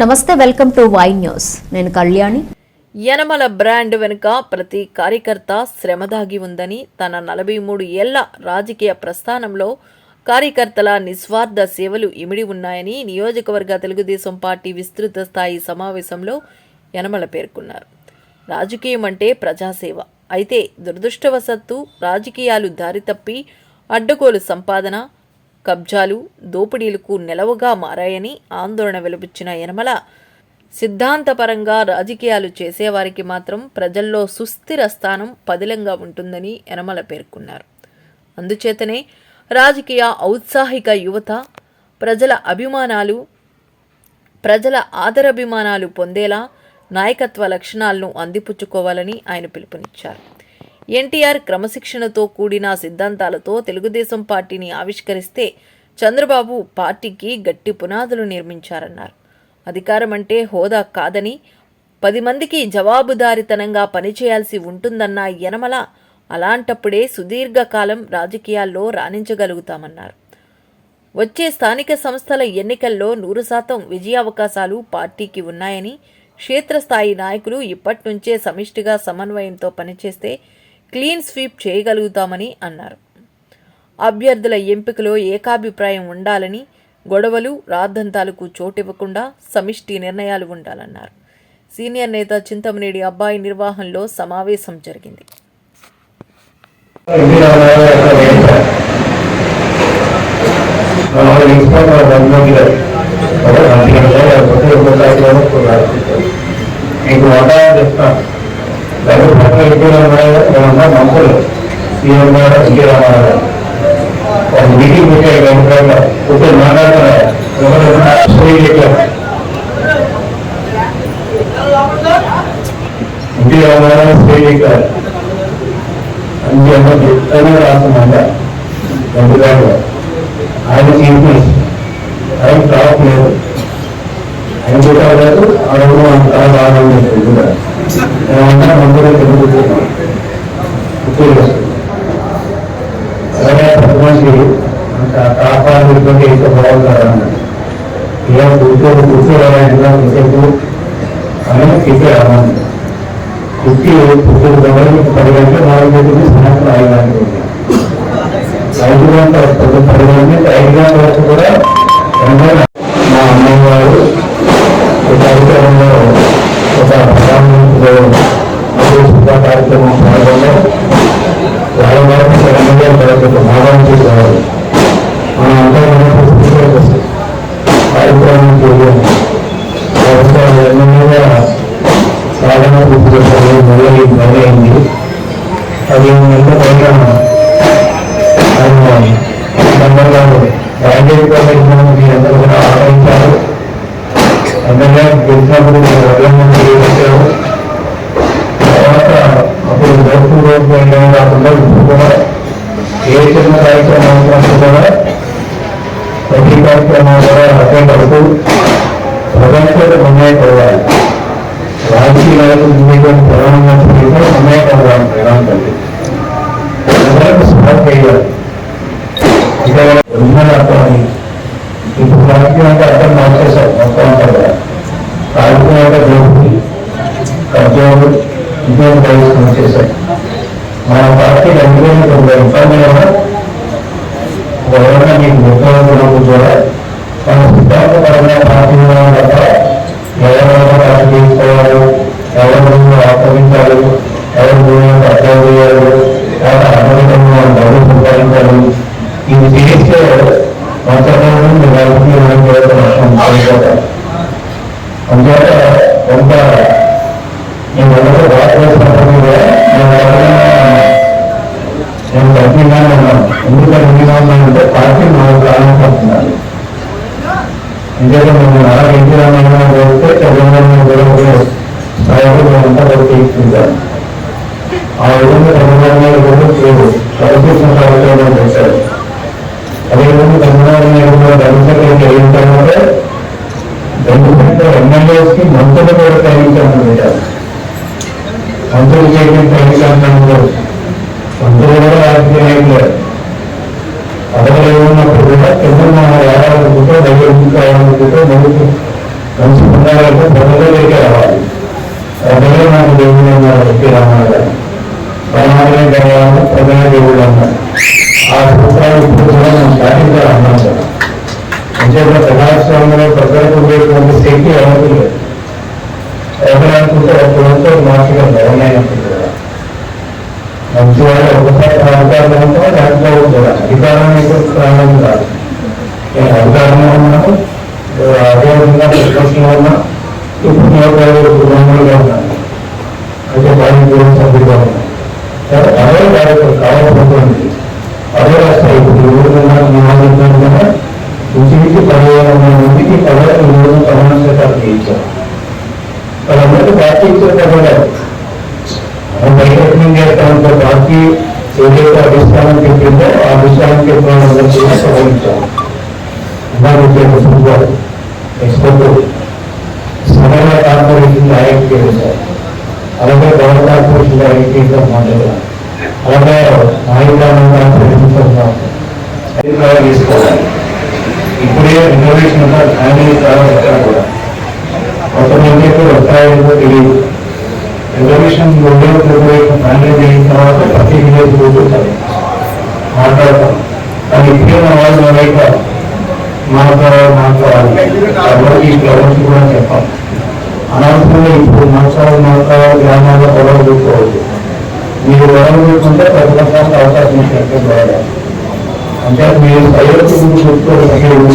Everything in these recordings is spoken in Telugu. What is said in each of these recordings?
నమస్తే వెల్కమ్ టు వై న్యూస్. నేను కళ్యాణి. యనమల బ్రాండ్ వెనుక ప్రతి కార్యకర్త శ్రమ దాగి ఉందని తన నలభై మూడు ఏళ్ళ రాజకీయ ప్రస్థానంలో కార్యకర్తల నిస్వార్థ సేవలు ఇమిడి ఉన్నాయని నియోజకవర్గ తెలుగుదేశం పార్టీ విస్తృత స్థాయి సమావేశంలో యనమల పేర్కొన్నారు. రాజకీయం అంటే ప్రజాసేవ. అయితే దురదృష్టవశత్తు రాజకీయాలు దారి తప్పి అడ్డగోలు సంపాదన కబ్జాలు దోపిడీలకు నెలవుగా మారాయని ఆందోళన వెలుబుచ్చిన యనమల సిద్ధాంతపరంగా రాజకీయాలు చేసేవారికి మాత్రం ప్రజల్లో సుస్థిర స్థానం పదిలంగా ఉంటుందని యనమల పేర్కొన్నారు. అందుచేతనే రాజకీయ ఔత్సాహిక యువత ప్రజల అభిమానాలు ప్రజల ఆదరాభిమానాలు పొందేలా నాయకత్వ లక్షణాలను అందిపుచ్చుకోవాలని ఆయన పిలుపునిచ్చారు. ఎన్టీఆర్ క్రమశిక్షణతో కూడిన సిద్ధాంతాలతో తెలుగుదేశం పార్టీని ఆవిష్కరిస్తే చంద్రబాబు పార్టీకి గట్టి పునాదులు నిర్మించారన్నారు. అధికారం అంటే హోదా కాదని పది మందికి జవాబుదారితనంగా పనిచేయాల్సి ఉంటుందన్న యనమల అలాంటప్పుడే సుదీర్ఘకాలం రాజకీయాల్లో రాణించగలుగుతామన్నారు. వచ్చే స్థానిక సంస్థల ఎన్నికల్లో నూరు శాతం విజయావకాశాలు పార్టీకి ఉన్నాయని క్షేత్రస్థాయి నాయకులు ఇప్పటి నుంచే సమిష్టిగా సమన్వయంతో పనిచేస్తే క్లీన్ స్వీప్ చేయగలుగుతామని అన్నారు. అభ్యర్థుల ఎంపికలో ఏకాభిప్రాయం ఉండాలని గొడవలు రాద్దంతాలకు చోటివ్వకుండా సమిష్టి నిర్ణయాలు ఉండాలన్నారు. సీనియర్ నేత చింతమనేడి అబ్బాయి నిర్వహణలో సమావేశం జరిగింది. మీకు వంటలు చెప్తాం దాని పక్కన ఎన్టీ రామారావు ఏమన్నా మంత్రులు సీఎం గారు ఎన్టీ రామారావు గారు. ఒక మీటింగ్ పెట్టారు వెంకటరావు కూర్చొని మాట్లాడుతున్నారు ఎవరైనా శ్రీలేఖ ఎన్టీ రామారావు శ్రీలేఖ అంచేత చెప్తానే రాస్తున్నాగా ఎందుకంటే ఆయన చీఫ్ ఆయన టాప్ లేదు ఆయన కూడా లేదు అడవులు అంతా బాగుంది ఎందుకంటే కాపాడుకుంటే ఇంత బాగుంటారన్న ఏం కూర్చోడు కూర్చోవాలంటే కూర్చోకు అని చెప్పారు కుట్టి పుట్టిన పది గంటలు నాలుగు గంటలు సాయంత్రం ఐదు గంటలు ఐదు గంటల పది గంటలు ఐదు గంటల వరకు కూడా ఎనభై సందర్భాలు రాజకీయ ఎందుకంటే మనం అలా గట్టిగా ఉన్నామని గొడవ స్థాయిలో మేమంతా వరకు ఆ విధంగా కూడా లేదు సర్వకృష్ణ కార్యక్రమం చేశారు? అదేవిధంగా చంద్రబాబు నాయుడు కూడా ధర్మసభకి ఏంటంటే ఎమ్మెల్యేస్కి మంత్రులు కూడా ప్రయాణించాలని పెట్టారు మంత్రులు చేయడం ప్రయాణించాలంటే మంత్రులు కూడా రాజకీయ నాయకులు. పదవులు కూడా చంద్రబాబు ఏడాది దగ్గర నుంచి కావాలనుకుంటే ముందుకు మంచి రావాలంటే ప్రజలకే రావాలి. ప్రజలే మన దేవుడు అన్నారు ఎక్కి రావాలి ప్రమాదమే కావాలని ప్రజల దేవుడు అన్నారు. ఆ సూత్రాలు ఇప్పుడు కూడా మనం పాటించాలి అన్నాం కదా అంచేత ప్రజాస్వామ్యంలో ప్రజలకు ఉండేటువంటి శక్తి ఎవరికి లేదు. ఎవరనుకుంటే ఒక్కరితో మార్చగలం ఎవరినైనప్పుడు కూడా మంచి ఒకసారి ప్రాంతాలు ఉంటాం దాంట్లో కూడా అధికారం ప్రాణం కాదు. ప్రయత్నం చేస్తామంటే పార్టీ ఏదైతే అధిష్టానం చెప్పిందో ఆ అధిష్టానం చెప్పిన వాళ్ళందరికీ కూడా సవరించాం అన్నారు ఫుట్బాల్ ఎక్స్పోర్ట్ సమయ కార్పొరేషన్ డైరెక్ట్ చేశారు అలాగే గౌరవ కార్పొరేషన్ డైరెక్ట్ చేశారు మాట్లాడారు అలాగే నాయకులను కార్పొరేషన్ తీసుకోవాలి ఇప్పుడే ఇన్నోవేషన్ ఉన్న ఫ్యామిలీ ఎక్కడ కూడా కొంతమంది వస్తాయో తెలియదు రిజర్వేషన్ రెండో రిజర్వేషన్ ఫ్యామిలీ అయిన తర్వాత ప్రతి విలేజ్ కూర్చుంటారు మాట్లాడతాం. కానీ ఇప్పుడే మన వాళ్ళు మొదలైక మాట్లాడాలి మాట్లాడాలి. ఎవరికి ఈ ప్రవర్తి కూడా చెప్పాలి అనవసరంగా ఇప్పుడు మాట్లాడాలి మాట్లాడాలి గ్రామాల్లో గొడవ చూసుకోవద్దు మీరు గొడవ చూసుకుంటే ప్రతి ఒక్కరికి అవకాశం ఇచ్చినట్టు గొడవ అంటే మీరు ప్రయోజనం చూసుకోవడం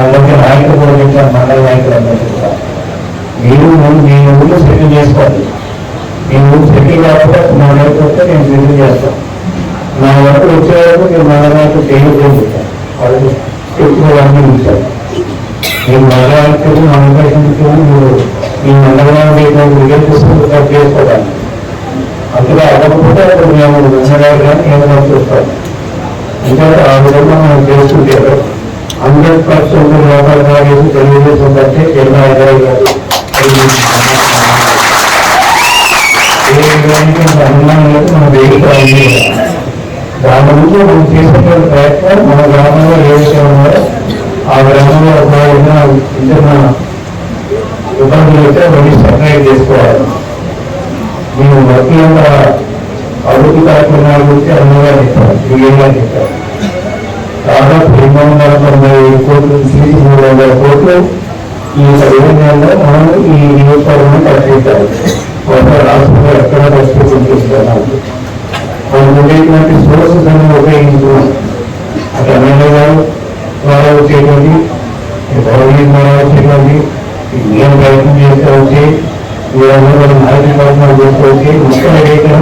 అలాగే నాయకులు కూడా చెప్పారు మండల నాయకులు అందరూ కూడా మీరు మీ ఊళ్ళో సెటిల్ చేసుకోవాలి మీ ఊరు సెటిల్ కాకపోతే నా వైపు వస్తే నేను సెటిల్ చేస్తాను. నా వరకు వచ్చే వరకు నేను మండల నాయకులు చేయలేదు వాళ్ళు చెప్పుకోవాలని ఇచ్చారు నేను మండల నాయకులు మన ఉద్దేశంతో మీరు మీ మండలాన్ని విజయం తీసుకుని చేసుకోవడానికి. అందులో అవ్వకపోతే అప్పుడు మేము ఉండగా కానీ ఏమైనా చూస్తాం. ఎందుకంటే ఆ విధంగా మనం చేసుకుంటే అందరి పర్సెంట్ లోపల కాలేజీ తెలుగుదేశం కంటే కేరళ దాని ముందు మనం చేసేటువంటి ప్రయత్నం మన గ్రామంలో ఏ విషయం ఉన్నారో ఆ గ్రామంలో ఒక ఏదైనా ఇబ్బందులు అయితే మళ్ళీ సర్ప్రైజ్ చేసుకోవాలి మేము వర్గీయంగా అభివృద్ధి కార్యక్రమాల గురించి అనువుగా చెప్పాలి క్లియర్గా చెప్పారు దాదాపు రెండు వందల తొంభై కోట్ల నుంచి మూడు వందల కోట్లు ఈ పదిహేను మనం ఈ నియోజకవర్గాన్ని పరిశీలించాలి ఒక రాష్ట్రంలో ఎక్కడ పరిస్థితి చూస్తున్నాం మనం ఉండేటువంటి సోర్సెస్ అన్ని ఉపయోగించుకున్నాం అటు ఎమ్మెల్యే గారు ద్వారా వచ్చేటువంటి గవర్నమెంట్ ద్వారా వచ్చేటువంటి నేను ప్రయత్నం చేస్తే వచ్చి వీరందరూ నాయకుల ప్రయత్నాలు చేస్తూ వచ్చి మొత్తం ఏదైతే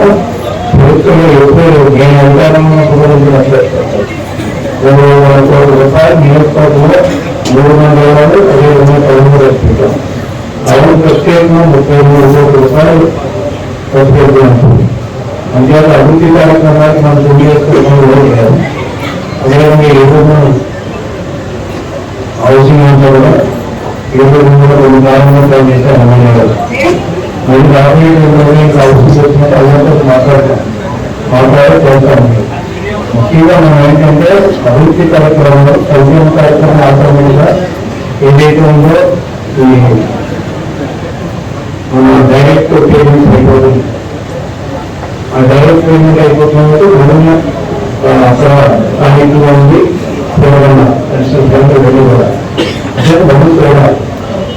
ప్రభుత్వంలో ఎప్పుడు నేను అధికారంలో ఉపయోగించినట్లు రెండు వందల కోట్ల రూపాయలు నియోజకవర్గంలో మూడు వందల రూపాయలు అదేవిధంగా పదమూడు రక్షించాం అవును ప్రత్యేకంగా ముప్పై మూడు కోట్ల రూపాయలు ప్రత్యేకం అంతేకాదు అభివృద్ధి కార్యక్రమానికి మనం తొమ్మిది చేసుకుంటున్నాం అదేవిధంగా ఏదో హౌసింగ్ అంతా కూడా ఏదో కూడా రెండు కాలంలో పనిచేస్తారు ఎమ్మెల్యే గారు మీరు ముఖ్యంగా మనం ఏంటంటే అభివృద్ధి కార్యక్రమంలో సంక్షేమ కార్యక్రమం ఆక్రమంగా ఏదైతే ఉందో ఈ మన డైరెక్ట్ పేమెంట్ అయిపోతుంది. ఆ డైరెక్ట్ పేమెంట్ అయిపోతున్నప్పుడు మనం ఆ, అక్కడ స్థానికంగా ఉంది. చూడాలన్న వెళ్ళి కూడా. అదే మనం చూడాలి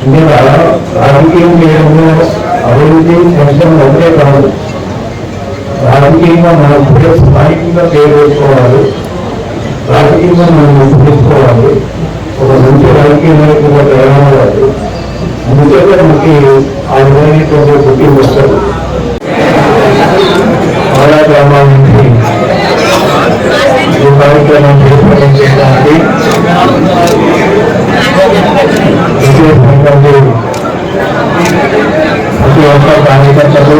అంటే రాజకీయం చేయడంలో అభివృద్ధి సంక్షేమం ఒకటే కాదు. రాజకీయంగా మనం ఇప్పుడే స్థానికంగా పేరు వేసుకోవాలి రాజకీయంగా మనం తెలుసుకోవాలి ఒక మంచి రాజకీయ నాయకులుగా తయారవ్వాలి అందుచేత మనకి ఆ విధమైనటువంటి గుర్తింపు వస్తుంది ఆయా గ్రామాల నుంచి ఈ కార్యక్రమం చేపట్టడం చేయడానికి విశేషమైనటువంటి ప్రతి ఒక్క కార్యకర్తలు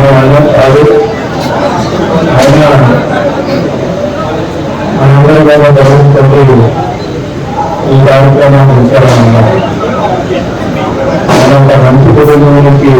అసలు కాదు ఆయన జరుగుతుంది ఈ కార్యక్రమాన్ని ఉంచాలన్నారు ఆయన ఒక మంచి కుటుంబానికి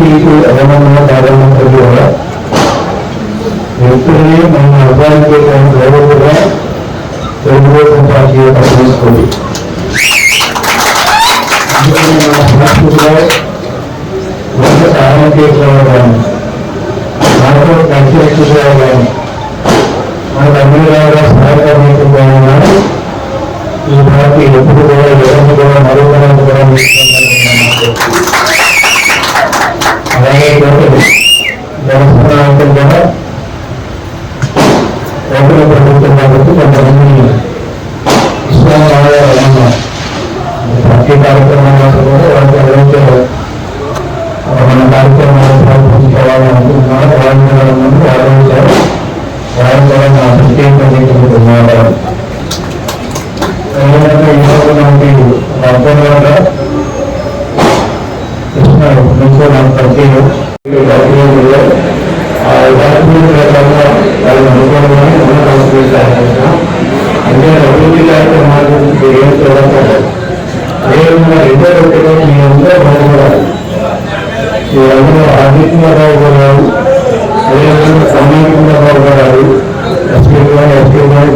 పార్టీకి అవమానంగా ప్రారంభం కలిగి కూడా వ్యక్తుల్ని మనం అర్థానికి గౌరవంగా తెలుగుదేశం పార్టీ యొక్క తీసుకుంది అందుకని మన సంస్కృతిలో వంద సామాజిక కానీ మనకు కల్చరల్గా కానీ మన కానీ ఈ పార్టీ ఎప్పుడు కూడా ఎవరిని కూడా మరొకరిని కూడా తీసుకుంటారు అలాగే జనసేన నాయకులు కూడా రైతుల ప్రభుత్వం కాబట్టి కొంతమంది ఇస్లాం ఆలయాలన్న ప్రతి కార్యక్రమాల్లో కూడా వాళ్ళకి ఎవరైతే మన కార్యక్రమాలు ప్రారంభించుకోవాలని అనుకుంటున్నారో వాళ్ళని ముందు ఆలోచించారు వాళ్ళు కూడా నా ప్రత్యేక ధన్యవాదాలు ఎందుకంటే ఈరోజు మనకి అర్థంగా కృష్ణ నుంచి నాకు పరిచయం ఆ ఉదాహరణ ప్రకారంగా వాళ్ళు అంటే అభివృద్ధి కార్యక్రమాల గురించి ఏం చూడకపోతే అదేవిధంగా రెండో మీ అందరూ బాగుపడాలి మీ అందరూ ఆర్థికంగా బాగుపడాలి అదేవిధంగా సామాజికంగా బాగుపడాలి ఎస్పీ కానీ ఎస్పీ కానీ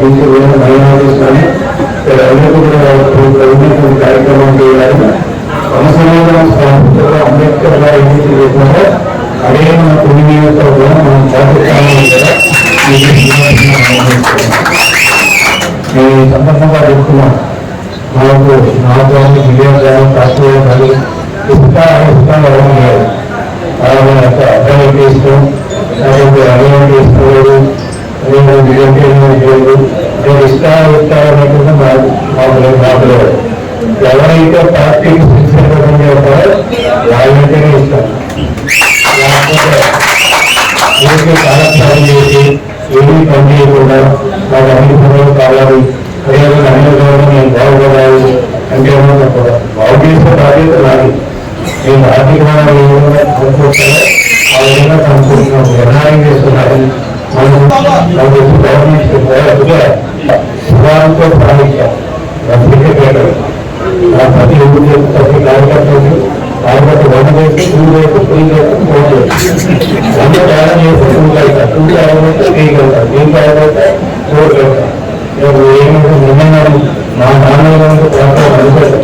కానీ కార్యక్రమం చేయాలి సమసమాధానం స్థాపించడం అంబేద్కర్ గారు ఏదైతే అదే మన కొన్ని మనం ఈ సందర్భంగా చెప్తున్నాం మనకు నాకు కానీ విజయం కానీ రాష్ట్రీయ కానీ ఇసుక ఇసుక ఎవరు లేదు అలాగే అర్థం చేస్తూ ఏమీ పని చేయకుండా నాకు అన్ని పనులు కావాలి అదేవిధంగా అన్ని పనులు నేను బాగుపడాలి అంటే ఏమో చెప్పదు బాగు చేసే బాధ్యత నాది నేను ఆర్థికమైన ఏ విధంగా అనుకుంటానో ఆ విధంగా అనుకుంటున్నాను నిర్ణయం చేస్తున్నారు మనం నాకు గవర్నమెంట్ శివాలతో ప్రారంభించాం రఫీకేటరు ఆ ప్రతి ఊరు ప్రతి కార్యకర్తలు కార్యకర్త వంద చేసి టూ చేసి త్రీ చేసి ఫోర్ చేసి వంద తేడా చేసి టూ వెళ్తారు టూ తేడా త్రీ వెళ్తారు త్రీ తేడా ఫోర్ వెళ్తారు ఏమంటే నిజంగా మా నాన్నగారు ప్రాంతం అనుకోలేదు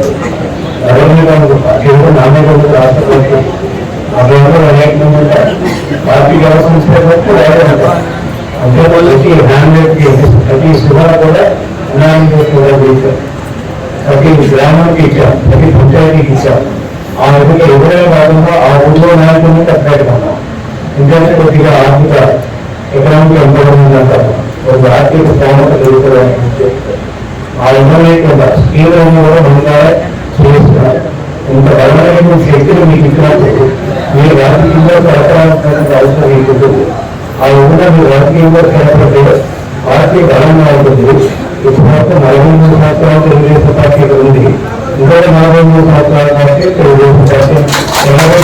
ఎవరిని కేంద్ర నాన్నగారు రాష్ట్రపతి అదేవిధంగా అనేక మంది ఉంటారు పార్టీ వ్యవస్థ వేరే ఉంటారు అంతే వాళ్ళకి హ్యాండ్ ప్రతి శుభాలు కూడా అనాన్ని కూడా చేశారు ప్రతి గ్రామానికి ఇచ్చాం ప్రతి పంచాయతీకి ఇచ్చాం ఆ విధంగా ఎవరైనా భాగంగా ఆ ఊళ్ళో నాయకుడిని తప్పేట్టుకున్నాం ఎందుకంటే కొద్దిగా ఆర్థిక ఎకనామిక్ ఎంపవర్మెంట్ అంటారు ఒక ఆర్థిక స్థామత పెరుగుతుందని ఉద్దేశంతో. ఆ ఇవ్వలేకుండా స్కీమ్లను కూడా ముందుగానే చేస్తున్నారు ఇంత బలమైన శక్తులు మీకు ఇచ్చినప్పుడు మీరు రాజకీయంలో సరఫరాల్సినటువంటి అవసరం మీకు ఉంటుంది ఆ విధంగా మీరు రాజకీయంలో సరఫరా పార్టీ బలంగా ఉంటుంది ఇప్పుడు మొత్తం నలభై మూడు సంవత్సరాలు ఇరవై నలభై మూడు సంవత్సరాల కాబట్టి ఎనభై